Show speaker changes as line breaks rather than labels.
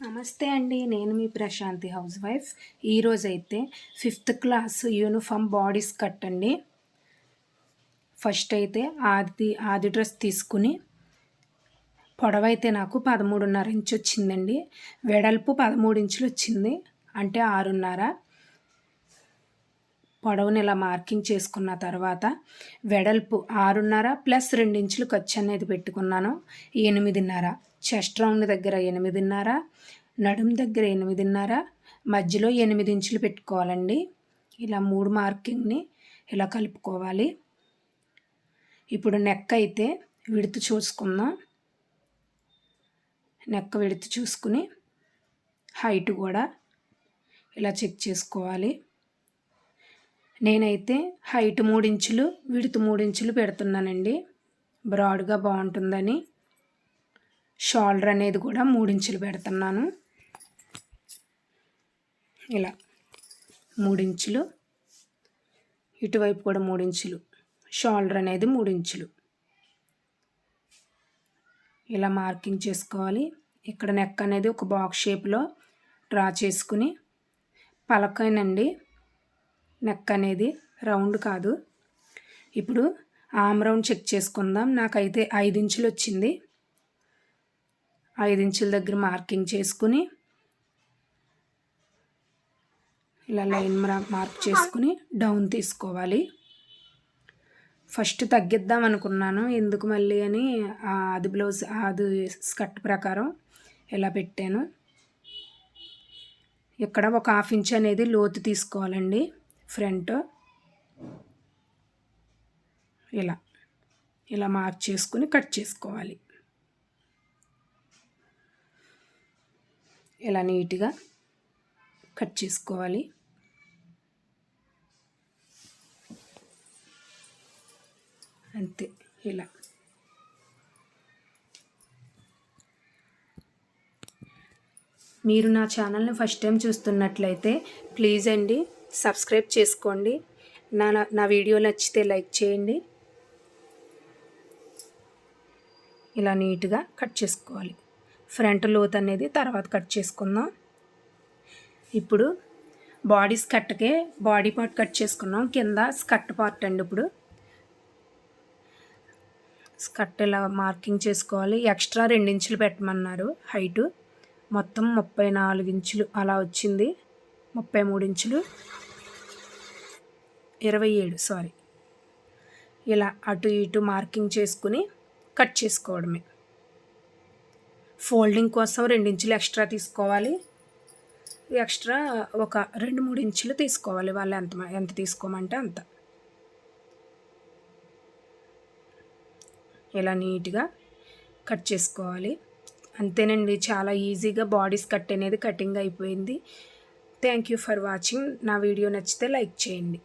నమస్తే అండి నేను మీ ప్రశాంతి హౌస్ వైఫ్ ఈరోజైతే fifth class uniform bodice cut అండి ఫస్ట్ అయితే ఆది ఆది డ్రెస్ తీసుకుని పొడవైతే నాకు పదమూడున్నర ఇంచు వచ్చిందండి వెడల్పు పదమూడు ఇంచులు వచ్చింది అంటే ఆరున్నర. పొడవుని ఇలా మార్కింగ్ చేసుకున్న తర్వాత వెడల్పు ఆరున్నర ప్లస్ ఇంచులు ఖర్చు అనేది పెట్టుకున్నాను. ఎనిమిదిన్నర. చెస్ట్ రౌండ్ దగ్గర ఎనిమిదిన్నర. నడుము దగ్గర ఎనిమిదిన్నర. మధ్యలో ఎనిమిది ఇంచులు పెట్టుకోవాలండి. ఇలా మూడు మార్కింగ్ని ఇలా కలుపుకోవాలి. ఇప్పుడు నెక్ అయితే విడుతు చూసుకుందాం. నెక్ విడుతు చూసుకుని హైట్ కూడా ఇలా చెక్ చేసుకోవాలి. నేనైతే హైట్ మూడించులు విడుతు మూడించులు పెడుతున్నానండి. బ్రాడ్గా బాగుంటుందని. షోల్డర్ అనేది కూడా మూడించులు పెడుతున్నాను. ఇలా మూడించులు ఇటువైపు కూడా మూడించులు షోల్డర్ అనేది మూడించులు. ఇలా మార్కింగ్ చేసుకోవాలి. ఇక్కడ నెక్ అనేది ఒక బాక్స్ షేప్లో డ్రా చేసుకుని పలకైనండి. నెక్ అనేది రౌండ్ కాదు. ఇప్పుడు ఆమ్ రౌండ్ చెక్ చేసుకుందాం. నాకైతే ఐదు ఇంచులు వచ్చింది ఐదు ఇంచుల దగ్గర మార్కింగ్ చేసుకుని ఇలా లైన్ మార్క్ చేసుకుని డౌన్ తీసుకోవాలి. ఫస్ట్ తగ్గిద్దాం అనుకున్నాను. ఎందుకు మళ్ళీ అని అది బ్లౌజ్ అది స్కర్ట్ ప్రకారం ఇలా పెట్టాను. ఇక్కడ ఒక హాఫ్ ఇంచ్ అనేది లోతు తీసుకోవాలండి. ఫ్రంట్ ఇలా ఇలా మార్క్ చేసుకుని కట్ చేసుకోవాలి. ఇలా నీట్గా కట్ చేసుకోవాలి. అంతే ఇలా. మీరు నా ఛానల్ని ఫస్ట్ టైం చూస్తున్నట్లయితే ప్లీజ్ అండి సబ్స్క్రైబ్ చేసుకోండి. నా నా వీడియో నచ్చితే లైక్ చేయండి. ఇలా నీట్గా కట్ చేసుకోవాలి. ఫ్రంట్ లోత్ అనేది తర్వాత కట్ చేసుకుందాం. ఇప్పుడు బాడీ స్కర్ట్కే బాడీ పార్ట్ కట్ చేసుకున్నాం. కింద స్కర్ట్ పార్ట్ అండి ఇప్పుడు. స్కర్ట్ ఇలా మార్కింగ్ చేసుకోవాలి. ఎక్స్ట్రా ఇంచులు పెట్టమన్నారు. హైటు మొత్తం ముప్పై నాలుగు ఇంచులు అలా వచ్చింది. ముప్పై మూడు ఇంచులు. ఇరవై ఏడు సారీ. ఇలా అటు ఇటు మార్కింగ్ చేసుకుని కట్ చేసుకోవడమే. ఫోల్డింగ్ కోసం రెండు ఇంచులు ఎక్స్ట్రా తీసుకోవాలి. ఎక్స్ట్రా ఒక రెండు మూడు ఇంచులు తీసుకోవాలి వాళ్ళు ఎంత ఎంత తీసుకోమంటే అంత. ఇలా నీట్గా కట్ చేసుకోవాలి. అంతేనండి చాలా ఈజీగా బాడీస్ కట్ అనేది కటింగ్ అయిపోయింది. థ్యాంక్ యూ ఫర్ వాచింగ్ నా వీడియో నచ్చితే లైక్ చేయండి.